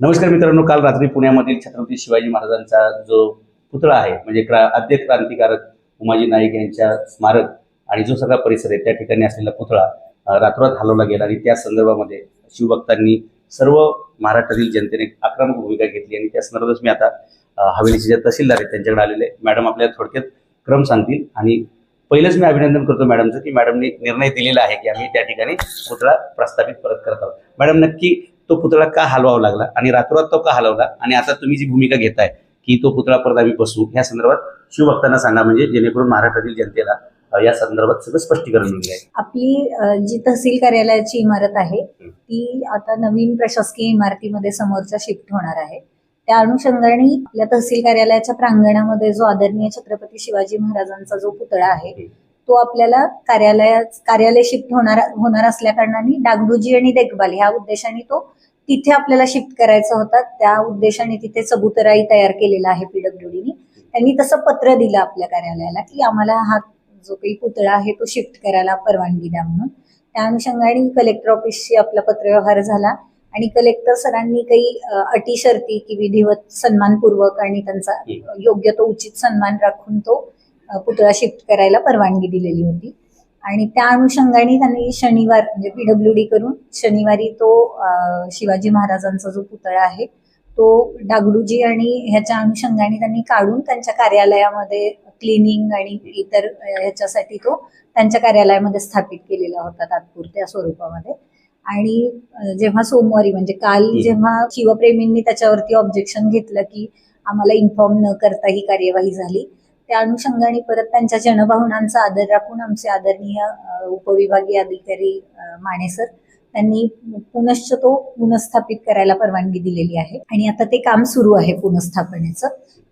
नमस्कार मित्रांनो काल रात्री पुण्यामधील छत्रपती शिवाजी महाराजांचा जो पुतळा आहे म्हणजे क्रा आद्य क्रांतिकारक उमाजी नाईक यांच्या स्मारक आणि जो सगळा परिसर आहे त्या ठिकाणी असलेला पुतळा अ, रातोरात हलवला गेला आणि त्या संदर्भामध्ये शिवभक्तांनी सर्व महाराष्ट्रातील जनतेने आक्रमक भूमिका घेतली आणि त्या संदर्भातच मी आता हवेलीचे जे तहसीलदार आहेत त्यांच्याकडे आलेले मॅडम आपल्या थोडक्यात क्रम सांगतील आणि पहिलंच मी अभिनंदन करतो मॅडमचं की मॅडमने निर्णय दिलेला आहे की आम्ही त्या ठिकाणी पुतळा प्रस्थापित परत करत आहोत. मॅडम नक्की तो पुतळा का हलवावा लागला आणि रातोरात तो का हलवला आणि आता तुम्ही जी भूमिका घेताय की तो पुतळा परत आम्ही बसवू ह्या संदर्भात शिवभक्तांना सांगा म्हणजे जेणेकरून महाराष्ट्रातील जनतेला या संदर्भात सगळं स्पष्टीकरण मिळेल. आहे आपली जी तहसील कार्यालयाची इमारत आहे ती आता नवीन प्रशासकीय इमारतीमध्ये समोरच्या शिफ्ट होणार आहे. त्या अनुषंगाने आपल्या तहसील कार्यालयाच्या प्रांगणामध्ये जो आदरणीय छत्रपती शिवाजी महाराजांचा जो पुतळा आहे तो आपल्याला कार्यालयात कार्यालय शिफ्ट होणार होणार असल्या कारणाने डागडुजी आणि देखभाल ह्या उद्देशाने तो तिथे आपल्याला शिफ्ट करायचा होता. त्या उद्देशाने तिथे चबुतराई तयार केलेला आहे पीडब्ल्यूडीने. त्यांनी तसं पत्र दिलं आपल्या कार्यालयाला की आम्हाला हा जो काही पुतळा आहे तो शिफ्ट करायला परवानगी द्या म्हणून. त्या अनुषंगाने कलेक्टर ऑफिसशी आपला पत्रव्यवहार झाला आणि कलेक्टर सरांनी काही अटी शर्ती की विधिवत सन्मानपूर्वक आणि त्यांचा योग्य तो उचित सन्मान राखून तो पुतळा शिफ्ट करायला परवानगी दिलेली होती आणि त्या अनुषंगाने त्यांनी शनिवार म्हणजे पीडब्ल्यू डी करून शनिवारी तो शिवाजी महाराजांचा जो पुतळा आहे तो डागडूजी आणि ह्याच्या अनुषंगाने त्यांनी काढून त्यांच्या कार्यालयामध्ये क्लिनिंग आणि इतर ह्याच्यासाठी तो त्यांच्या कार्यालयामध्ये स्थापित केलेला होता तात्पुरत्या स्वरूपामध्ये आणि जेव्हा सोमवारी म्हणजे काल. जेव्हा शिवप्रेमींनी त्याच्यावरती ऑब्जेक्शन घेतलं की आम्हाला इन्फॉर्म न करता ही कार्यवाही झाली त्या अनुषंगाने परत त्यांच्या जनभावनांचा आदर राखून आमचे आदरणीय उपविभागीय अधिकारी माने सर त्यांनी पुनश्च तो पुनस्थापित करायला परवानगी दिलेली आहे. आणि आता ते काम सुरू आहे पुनस्थापनेचं.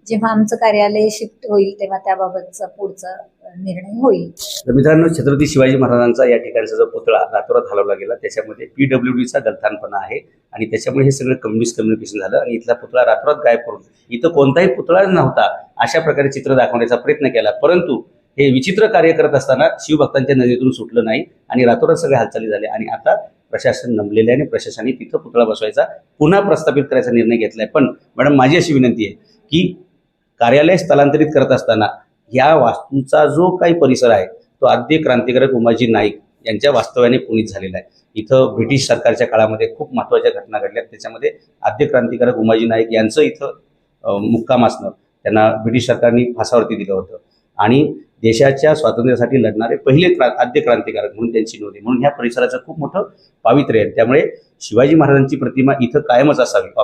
जेव्हा आमचं कार्यालय शिफ्ट होईल तेव्हा त्याबाबतचा पुढचा निर्णय होईल. तर मित्रांनो छत्रपती शिवाजी महाराजांचा या ठिकाणचा जो पुतळा रातोरात हलवला गेला त्याच्यामध्ये पीडब्ल्यू डीचा गलथानपणा आहे आणि त्याच्यामुळे हे सगळं मिसकम्युनिकेशन झालं आणि इथला पुतळा रातोरात गायब करून इथं कोणताही पुतळा नव्हता अशा प्रकारे चित्र दाखवण्याचा प्रयत्न केला. परंतु हे विचित्र कार्य करत असताना शिवभक्तांच्या नजरेतून सुटलं नाही आणि रातोरात सगळे हालचाली झाले. आणि आता प्रशासन नमलेले आहे आणि प्रशासनाने तिथं पुतळा बसवायचा पुन्हा प्रस्थापित करायचा निर्णय घेतलाय. पण मॅडम माझी अशी विनंती आहे की कार्यालय स्थलांतरित करत असताना या वास्तूचा जो काही परिसर आहे तो आद्य क्रांतिकारक उमाजी नाईक यांच्या वास्तव्याने पुनीत झालेला आहे. इथं ब्रिटिश सरकारच्या काळामध्ये खूप महत्त्वाच्या घटना घडल्या त्याच्यामध्ये आद्य क्रांतिकारक उमाजी नाईक यांचं इथं मुक्काम असणं त्यांना ब्रिटिश सरकारने फासावरती दिलं होतं. आणि देशाच्या स्वातंत्र्यासाठी लढणारे पहिले क्रा आद्य क्रांतिकारक म्हणून त्यांची नोंद म्हणून ह्या परिसराचं खूप मोठं पावित्र्य आहे. त्यामुळे शिवाजी महाराजांची प्रतिमा इथं कायमच असावी.